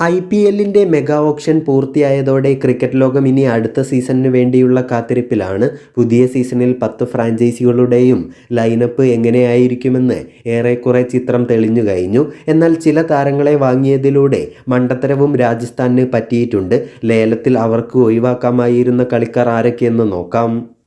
I P എല്ലിന്റെ mega auction പൂർത്തിയായതോടെ cricket ലോകം ഇനി അടുത്ത സീസണിന് വേണ്ടിയുള്ള കാത്തിരിപ്പിലാണ്. പുതിയ സീസണിൽ പത്ത് ഫ്രാഞ്ചൈസികളുടെയും ലൈനപ്പ് എങ്ങനെയായിരിക്കുമെന്ന് ഏറെക്കുറെ ചിത്രം തെളിഞ്ഞു കഴിഞ്ഞു. എന്നാൽ ചില താരങ്ങളെ വാങ്ങിയതിലൂടെ മണ്ടത്തരവും രാജസ്ഥാനിന് പറ്റിയിട്ടുണ്ട്. ലേലത്തിൽ അവർക്ക് ഒഴിവാക്കാമായിരുന്ന കളിക്കാർ ആരൊക്കെയെന്ന് നോക്കാം.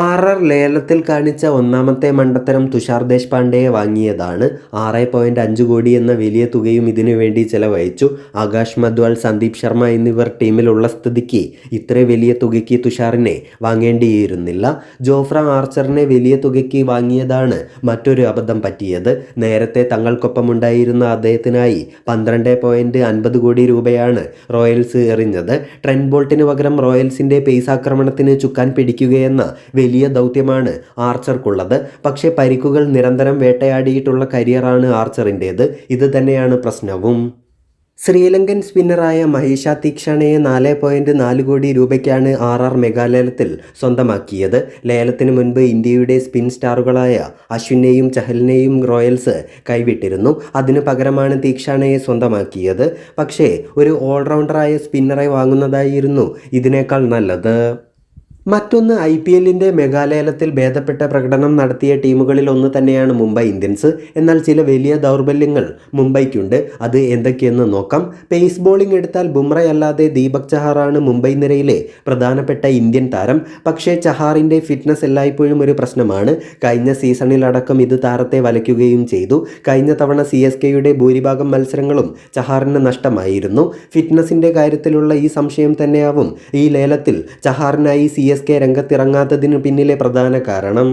ആർ ആർ ലേലത്തിൽ കാണിച്ച ഒന്നാമത്തെ മണ്ടത്തരം തുഷാർ ദേശ്പാണ്ഡെയെ വാങ്ങിയതാണ്. ആറ് പോയിന്റ് അഞ്ച് കോടി എന്ന വലിയ തുകയും ഇതിനു വേണ്ടി ചെലവഴിച്ചു. ആകാശ് മദ്വാൾ സന്ദീപ് ശർമ്മ എന്നിവർ ടീമിലുള്ള സ്ഥിതിക്ക് ഇത്ര വലിയ തുകയ്ക്ക് തുഷാറിനെ വാങ്ങേണ്ടിയിരുന്നില്ല. ജോഫ്ര ആർച്ചറിനെ വലിയ തുകയ്ക്ക് വാങ്ങിയതാണ് മറ്റൊരു അബദ്ധം പറ്റിയത്. നേരത്തെ തങ്ങൾക്കൊപ്പമുണ്ടായിരുന്ന അദ്ദേഹത്തിനായി പന്ത്രണ്ട് പോയിന്റ് അൻപത് കോടി രൂപയാണ് റോയൽസ് എറിഞ്ഞത്. ട്രെൻഡ് ബോൾട്ടിന് പകരം റോയൽസിന്റെ പേസ് ആക്രമണത്തിന് ചുക്കാൻ പിടിക്കുകയെന്ന വലിയ ദൗത്യമാണ് ആർച്ചർക്കുള്ളത്. പക്ഷേ പരിക്കുകൾ നിരന്തരം വേട്ടയാടിയിട്ടുള്ള കരിയറാണ് ആർച്ചറിന്റേത്. ഇത് തന്നെയാണ് പ്രശ്നവും. ശ്രീലങ്കൻ സ്പിന്നറായ മഹീഷ തീക്ഷണയെ നാല് പോയിന്റ് നാല് കോടി രൂപയ്ക്കാണ് ആർ ആർ മെഗാലയത്തിൽ സ്വന്തമാക്കിയത്. ലേലത്തിന് മുൻപ് ഇന്ത്യയുടെ സ്പിൻ സ്റ്റാറുകളായ അശ്വിനെയും ചഹലിനെയും റോയൽസ് കൈവിട്ടിരുന്നു. അതിനു പകരമാണ് തീക്ഷണയെ സ്വന്തമാക്കിയത്. പക്ഷേ ഒരു ഓൾറൗണ്ടറായ സ്പിന്നറെ വാങ്ങുന്നതായിരുന്നു ഇതിനേക്കാൾ നല്ലത്. മറ്റൊന്ന് ഐ പി എല്ലിന്റെ മെഗാലയലത്തിൽ ഭേദപ്പെട്ട പ്രകടനം നടത്തിയ ടീമുകളിൽ ഒന്ന് തന്നെയാണ് മുംബൈ ഇന്ത്യൻസ്. എന്നാൽ ചില വലിയ ദൗർബല്യങ്ങൾ മുംബൈക്കുണ്ട്. അത് എന്തൊക്കെയെന്ന് നോക്കാം. പേസ് ബോളിംഗ് എടുത്താൽ ബുംറയല്ലാതെ ദീപക് ചഹാറാണ് മുംബൈ നിരയിലെ പ്രധാനപ്പെട്ട ഇന്ത്യൻ താരം. പക്ഷേ ചഹാറിന്റെ ഫിറ്റ്നസ് എല്ലായ്പ്പോഴും ഒരു പ്രശ്നമാണ്. കഴിഞ്ഞ സീസണിലടക്കം ഇത് താരത്തെ വലയ്ക്കുകയും ചെയ്തു. കഴിഞ്ഞ തവണ സി എസ് കെയുടെ ഭൂരിഭാഗം മത്സരങ്ങളും ചഹാറിന് നഷ്ടമായിരുന്നു. ഫിറ്റ്നസിന്റെ കാര്യത്തിലുള്ള ഈ സംശയം തന്നെയാവും. ഈ ലേലത്തിൽ ചഹാറിനായി സി എസ് കെ രംഗത്തിറങ്ങാത്തതിനു പിന്നിലെ പ്രധാന കാരണം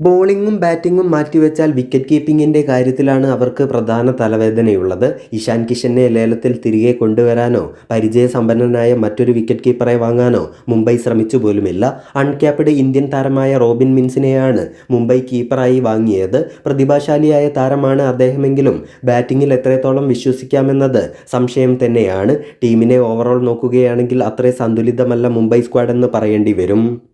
ബോളിങ്ങും ബാറ്റിങ്ങും മാറ്റിവെച്ചാൽ വിക്കറ്റ് കീപ്പിങ്ങിന്റെ കാര്യത്തിലാണ് അവർക്ക് പ്രധാന തലവേദനയുള്ളത്. ഇഷാൻ കിഷനെ ലേലത്തിൽ തിരികെ കൊണ്ടുവരാനോ പരിചയസമ്പന്നനായ മറ്റൊരു വിക്കറ്റ് കീപ്പറെ വാങ്ങാനോ മുംബൈ ശ്രമിച്ചു പോലുമില്ല അൺക്യാപ്ഡ് ഇന്ത്യൻ താരമായ റോബിൻ മിൻസിനെയാണ് മുംബൈ കീപ്പറായി വാങ്ങിയത്. പ്രതിഭാശാലിയായ താരമാണ് അദ്ദേഹമെങ്കിലും ബാറ്റിങ്ങിൽ എത്രത്തോളം വിശ്വസിക്കാമെന്നത് സംശയം തന്നെയാണ്. ടീമിനെ ഓവറോൾ നോക്കുകയാണെങ്കിൽ അത്രേ സന്തുലിതമല്ല മുംബൈ സ്ക്വാഡ് എന്ന് പറയേണ്ടി വരും